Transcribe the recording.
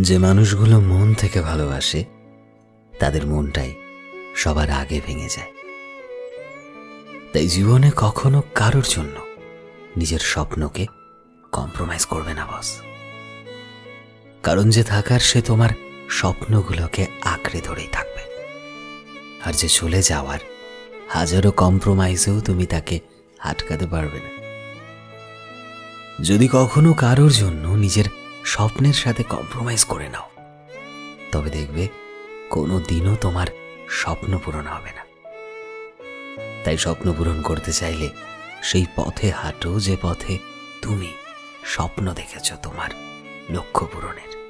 যে মানুষগুলো মন থেকে ভালোবাসে, তাদের মনটাই সবার আগে ভেঙে যায়। তাই জীবনে কখনো কারোর জন্য নিজের স্বপ্নকে কম্প্রোমাইজ করবে না বস কারণ যে থাকার, সে তোমার স্বপ্নগুলোকে আঁকড়ে ধরেই থাকবে। আর যে চলে যাওয়ার, হাজারো কম্প্রোমাইজেও তুমি তাকে আটকাতে পারবে না। যদি কখনো কারোর জন্য নিজের স্বপ্নের সাথে কম্প্রোমাইজ করে নাও। তবে দেখবে কোনো দিনও তোমার স্বপ্ন পূরণ হবে না। তাই স্বপ্ন পূরণ করতে চাইলে সেই পথে হাঁটো যে পথে তুমি স্বপ্ন দেখেছ তোমার লক্ষ্য পূরণের।